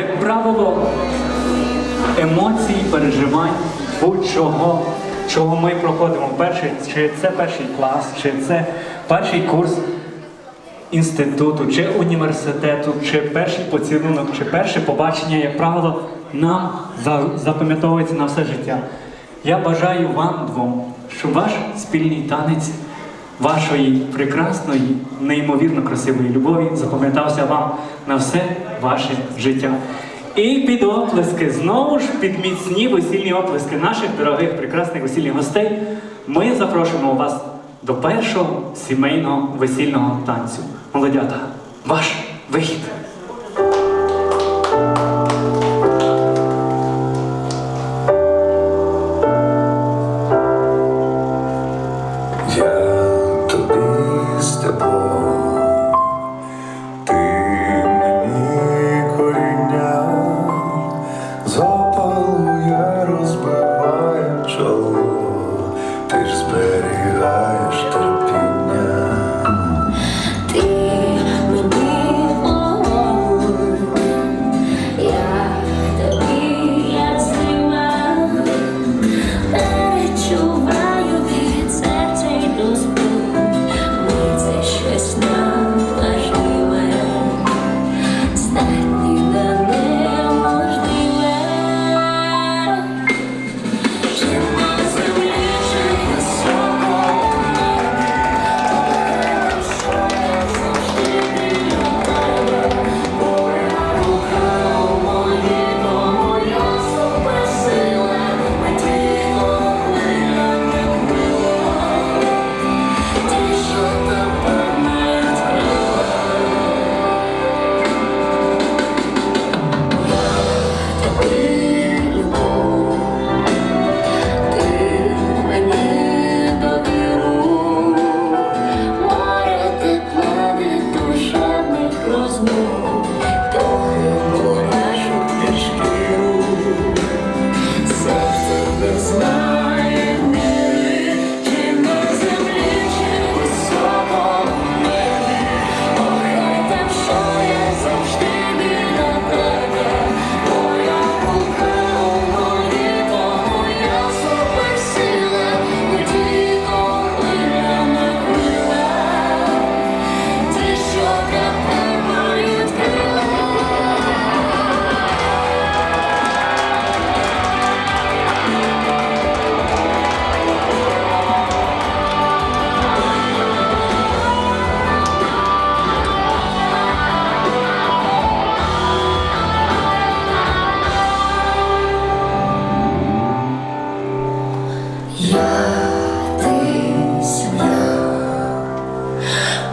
як правило, емоцій, переживань, будь-чого, чого ми проходимо перший, чи це перший клас, чи це перший курс інституту, чи університету, чи перший поцілунок, чи перше побачення, як правило, нам запам'ятовується на все життя. Я бажаю вам двом, щоб ваш спільний танець вашої прекрасної, неймовірно красивої любові запам'ятався вам на все ваше життя. І під оплески, знову ж під міцні весільні оплески наших дорогих прекрасних весільних гостей, ми запрошуємо вас до першого сімейного весільного танцю. Молодята, ваш вихід.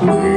Ми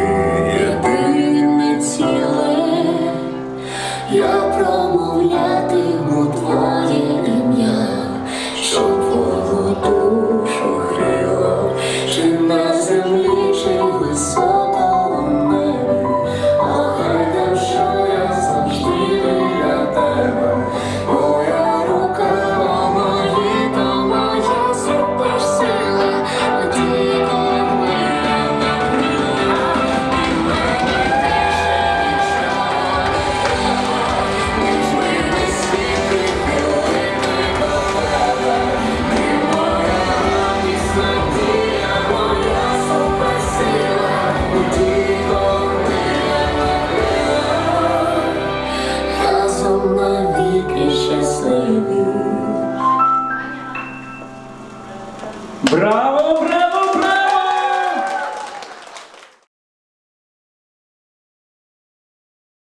Браво!